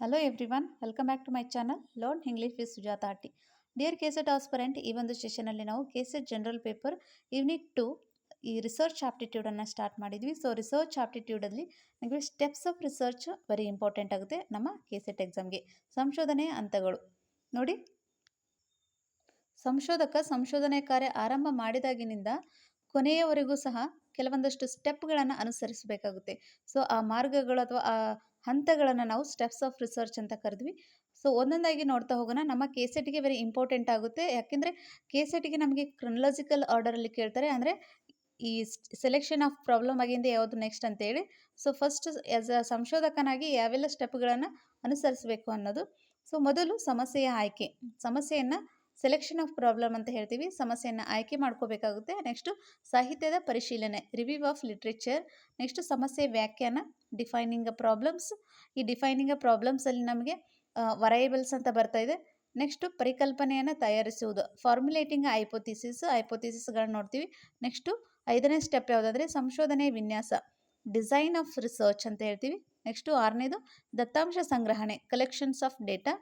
Hello everyone welcome back to my channel learn English with Sujatha Aati dear KSET aspirant ಈ ಒಂದು ಸೆಷನಲ್ಲಿ ನಾವು KSET general paper unit two ಈ research ಆಪ್ಟಿಟ್ಯೂಡನ್ನು start ಮಾಡಿದ್ವಿ. So research ಆಪ್ಟಿಟ್ಯೂಡಲ್ಲಿ ನಮಗೆ steps of research very important ಆಗುತ್ತೆ ನಮ್ಮ ಕೆಸೆಟ್ ಎಕ್ಸಾಮ್ಗೆ ಸಂಶೋಧನೆ ಹಂತಗಳು. ನೋಡಿ. ಸಂಶೋಧಕ, ಸಂಶೋಧನೆ ಕಾರ್ಯ ಆರಂಭ ಮಾಡಿದಾಗಿನಿಂದ ಕೊನೆಯವರೆಗೂ ಸಹ ಕೆಲವೊಂದಷ್ಟು ಸ್ಟೆಪ್ಗಳನ್ನು ಅನುಸರಿಸಬೇಕಾಗುತ್ತೆ. ಸೊ, ಆ ಮಾರ್ಗಗಳು ಅಥವಾ ಆ ಹಂತಗಳನ್ನು ನಾವು ಸ್ಟೆಪ್ಸ್ ಆಫ್ ರಿಸರ್ಚ್ ಅಂತ ಕರೆದ್ವಿ. ಸೊ, ಒಂದೊಂದಾಗಿ ನೋಡ್ತಾ ಹೋಗೋಣ. ನಮ್ಮ ಕೆ ಸೆಟ್ಗೆ ವೆರಿ ಇಂಪಾರ್ಟೆಂಟ್ ಆಗುತ್ತೆ. ಯಾಕೆಂದರೆ ಕೆ ಸೆಟ್ಗೆ ನಮಗೆ ಕ್ರೊನಲಾಜಿಕಲ್ ಆರ್ಡರಲ್ಲಿ ಕೇಳ್ತಾರೆ. ಅಂದರೆ ಈ ಸೆಲೆಕ್ಷನ್ ಆಫ್ ಪ್ರಾಬ್ಲಮ್ ಆಗಿಂದ ಯಾವುದು ನೆಕ್ಸ್ಟ್ ಅಂತೇಳಿ. ಸೊ, ಫಸ್ಟ್ ಆ್ಯಸ್ ಅ ಸಂಶೋಧಕನಾಗಿ ಯಾವೆಲ್ಲ ಸ್ಟೆಪ್ಗಳನ್ನು ಅನುಸರಿಸಬೇಕು ಅನ್ನೋದು. ಸೊ, ಮೊದಲು ಸಮಸ್ಯೆಯ ಆಯ್ಕೆ. ಸಮಸ್ಯೆಯನ್ನು ಸೆಲೆಕ್ಷನ್ ಆಫ್ ಪ್ರಾಬ್ಲಮ್ ಅಂತ ಹೇಳ್ತೀವಿ. ಸಮಸ್ಯೆಯನ್ನು ಆಯ್ಕೆ ಮಾಡ್ಕೋಬೇಕಾಗುತ್ತೆ. ನೆಕ್ಸ್ಟು ಸಾಹಿತ್ಯದ ಪರಿಶೀಲನೆ ರಿವ್ಯೂ ಆಫ್ ಲಿಟ್ರೇಚರ್ ನೆಕ್ಸ್ಟ್ ಸಮಸ್ಯೆ ವ್ಯಾಖ್ಯಾನ ಡಿಫೈನಿಂಗ್ ಪ್ರಾಬ್ಲಮ್ಸ್ ಈ ಡಿಫೈನಿಂಗ್ ಪ್ರಾಬ್ಲಮ್ಸಲ್ಲಿ ನಮಗೆ ವರೈಬಲ್ಸ್ ಅಂತ ಬರ್ತಾ ಇದೆ. ನೆಕ್ಸ್ಟು ಪರಿಕಲ್ಪನೆಯನ್ನು ತಯಾರಿಸುವುದು. ಫಾರ್ಮುಲೇಟಿಂಗ್ ಐಪೋಥಿಸಿಸ್ ಐಪೋಥಿಸಿಸ್ಗಳನ್ನ ನೋಡ್ತೀವಿ. ನೆಕ್ಸ್ಟು ಐದನೇ ಸ್ಟೆಪ್ ಯಾವುದಾದ್ರೆ ಸಂಶೋಧನೆ ವಿನ್ಯಾಸ ಡಿಸೈನ್ ಆಫ್ ರಿಸರ್ಚ್ ಅಂತ ಹೇಳ್ತೀವಿ. ನೆಕ್ಸ್ಟು ಆರನೇದು ದತ್ತಾಂಶ ಸಂಗ್ರಹಣೆ ಕಲೆಕ್ಷನ್ಸ್ ಆಫ್ ಡೇಟಾ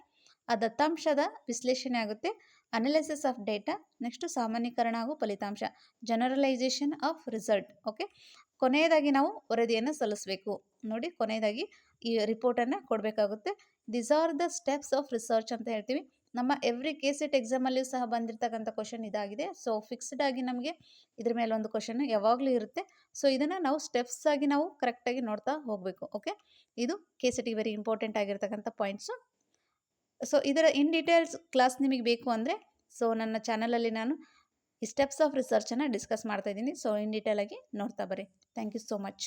ಆ ದತ್ತಾಂಶದ ವಿಶ್ಲೇಷಣೆ ಆಗುತ್ತೆ. ಅನಲಿಸಿಸ್ ಆಫ್ ಡೇಟಾ ನೆಕ್ಸ್ಟು ಸಾಮಾನ್ಯೀಕರಣ ಹಾಗೂ ಫಲಿತಾಂಶ ಜನರಲೈಸೇಷನ್ ಆಫ್ ರಿಸಲ್ಟ್ ಓಕೆ ಕೊನೆಯದಾಗಿ ನಾವು ವರದಿಯನ್ನು ಸಲ್ಲಿಸಬೇಕು. ನೋಡಿ, ಕೊನೆಯದಾಗಿ ಈ ರಿಪೋರ್ಟನ್ನು ಕೊಡಬೇಕಾಗುತ್ತೆ. This are the steps of research ಅಂತ ಹೇಳ್ತೀವಿ. ನಮ್ಮ ಎವ್ರಿ ಕೆ ಸೆಟ್ ಎಕ್ಸಾಮಲ್ಲಿಯೂ ಸಹ ಬಂದಿರತಕ್ಕಂಥ ಕ್ವಶನ್ ಇದಾಗಿದೆ. ಸೊ ಫಿಕ್ಸ್ಡ್ ಆಗಿ ನಮಗೆ ಇದ್ರ ಮೇಲೆ ಒಂದು ಕ್ವಶನ್ ಯಾವಾಗಲೂ ಇರುತ್ತೆ. ಸೊ ಇದನ್ನು ನಾವು ಸ್ಟೆಪ್ಸ್ ಆಗಿ ನಾವು ಕರೆಕ್ಟಾಗಿ ನೋಡ್ತಾ ಹೋಗಬೇಕು ಓಕೆ ಇದು ಕೆ ಸೆಟ್ಗೆ ವೆರಿ ಇಂಪಾರ್ಟೆಂಟ್ ಆಗಿರ್ತಕ್ಕಂಥ ಪಾಯಿಂಟ್ಸು ಸೊ ಇದರ ಇನ್ ಡೀಟೇಲ್ಸ್ ಕ್ಲಾಸ್ ನಿಮಗೆ ಬೇಕು ಅಂದರೆ ಸೊ ನನ್ನ ಚಾನಲಲ್ಲಿ ನಾನು ಈ ಸ್ಟೆಪ್ಸ್ ಆಫ್ ರಿಸರ್ಚನ್ನು ಡಿಸ್ಕಸ್ ಮಾಡ್ತಾ ಇದ್ದೀನಿ. ಸೊ ಇನ್ ಡೀಟೇಲಾಗಿ ನೋಡ್ತಾ ಬರ್ರಿ ಥ್ಯಾಂಕ್ ಯು ಸೋ ಮಚ್